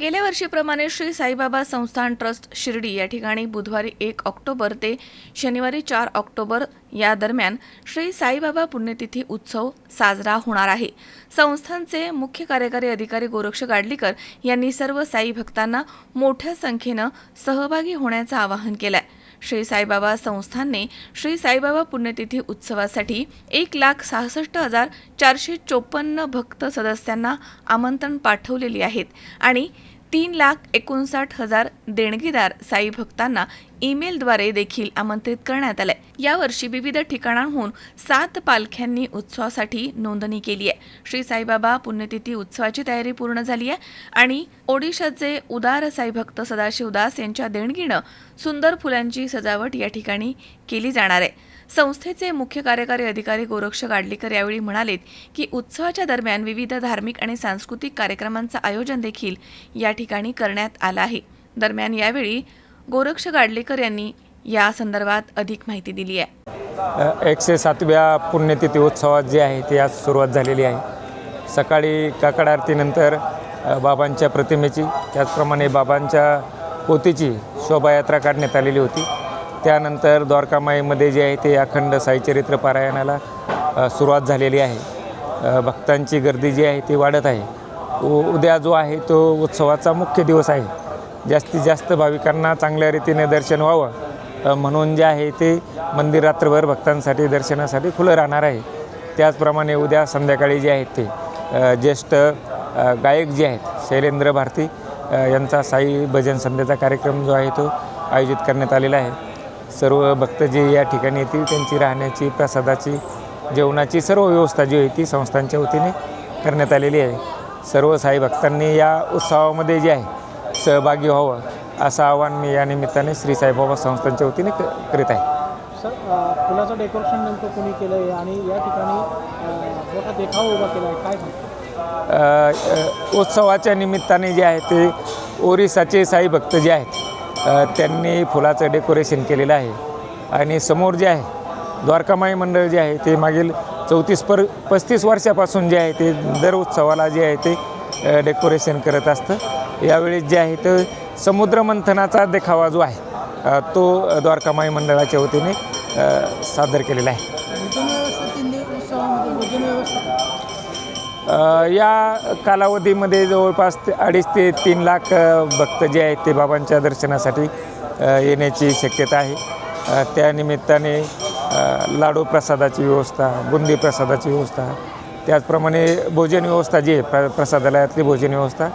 गेल्या वर्षीप्रमाणे श्री साईबाबा संस्थान ट्रस्ट शिर्डी या ठिकाणी बुधवारी एक ऑक्टोबर ते शनिवारी चार ऑक्टोबर या दरम्यान श्री साईबाबा पुण्यतिथी उत्सव साजरा होणार आहे. संस्थानचे मुख्य कार्यकारी अधिकारी गोरक्ष गाडलीकर यांनी सर्व साई भक्तांना मोठ्या संख्येनं सहभागी होण्याचं आवाहन केलं आहे श्री साईबाबा संस्थानने श्री साईबाबा पुण्यतिथी उत्सवासाठी एक लाख सहासष्ट हजार चारशे चोपन्न भक्त सदस्यांना आमंत्रण पाठवलेली आहेत आणि तीन लाख एकोणसाठ हजार देणगीदार साई भक्तांना ईमेलद्वारे देखील आमंत्रित करण्यात आलंय. यावर्षी विविध ठिकाणांहून सात पालख्यांनी उत्सवासाठी नोंदणी केली आहे. श्री साईबाबा पुण्यतिथी उत्सवाची तयारी पूर्ण झाली आहे आणि ओडिशाचे उदार साईभक्त सदाशिवदास यांच्या देणगीनं सुंदर फुलांची सजावट या ठिकाणी केली जाणार आहे. संस्थेचे मुख्य कार्यकारी अधिकारी गोरक्ष गाडलीकर यावेळी म्हणालेत की उत्सवाच्या दरम्यान विविध धार्मिक आणि सांस्कृतिक कार्यक्रमांचं आयोजन देखील या ठिकाणी करण्यात आलं आहे. दरम्यान यावेळी गोरक्ष गाडलेकर यांनी या संदर्भात अधिक माहिती दिली आहे. एकशे सातव्या पुण्यतिथी उत्सवात जे आहे ते आज सुरुवात झालेली आहे. सकाळी काकड आरतीनंतर बाबांच्या प्रतिमेची त्याचप्रमाणे बाबांच्या पोतीची शोभायात्रा काढण्यात आलेली होती. त्यानंतर द्वारकामाईमध्ये जे आहे ते अखंड साईचरित्र पारायणाला सुरुवात झालेली आहे. भक्तांची गर्दी जी आहे ती वाढत आहे. उ उद्या जो आहे तो उत्सवाचा मुख्य दिवस आहे. जास्तीत जास्त भाविकांना चांगल्या रीतीने दर्शन व्हावं. म्हणून जे आहे ते मंदिर रात्रभर भक्तांसाठी दर्शनासाठी खुलं राहणार आहे. त्याचप्रमाणे उद्या संध्याकाळी जे आहेत ते ज्येष्ठ गायक जे आहेत शैलेंद्र भारती यांचा साई भजन संध्याचा कार्यक्रम जो आहे तो आयोजित करण्यात आलेला आहे. सर्व भक्त जे या ठिकाणी येतील त्यांची राहण्याची प्रसादाची जेवणाची सर्व व्यवस्था जी आहे ती संस्थांच्या वतीने करण्यात आलेली आहे. सर्व साई भक्तांनी या उत्सवामध्ये जे आहे सहभागी व्हावं असं आवाहन मी या निमित्ताने श्री साईबाबा संस्थांच्या वतीने करीत आहे. सर फुलाचं डेकोरेशन नेमकं कोणी केलं आहे आणि या ठिकाणी अ, मोठा देखाव उभा केला आहे काय सांगतो? अ, अ, उत्सवाच्या निमित्ताने जे आहे ते ओरिसाचे साई भक्त जे आहेत त्यांनी फुलाचं डेकोरेशन केलेलं आहे. आणि समोर जे आहे द्वारकामाई मंडळ जे आहे ते मागील चौतीस पर पस्तीस वर्षापासून जे आहे ते दर उत्सवाला जे आहे ते डेकोरेशन करत असतं. यावेळी जे आहे तर समुद्रमंथनाचा देखावा जो आहे तो द्वारकामाई मंडळाच्या वतीने सादर केलेला आहे. या कालावधीमध्ये जवळपास ते अडीच ते तीन लाख भक्त जे आहेत ते बाबांच्या दर्शनासाठी येण्याची शक्यता आहे. त्यानिमित्ताने लाडू प्रसादाची व्यवस्था बुंदी प्रसादाची व्यवस्था त्याचप्रमाणे भोजन व्यवस्था जी आहे प्र प्रसादालयातली भोजन व्यवस्था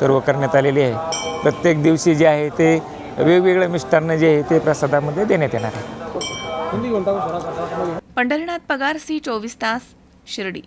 सर्व करण्यात आलेली आहे. प्रत्येक दिवशी जे आहे ते वेगवेगळं मिष्टान्न जे आहे ते प्रसादामध्ये देण्यात येणार आहे. पंढरीनाथ पगार सी चोवीस तास शिर्डी.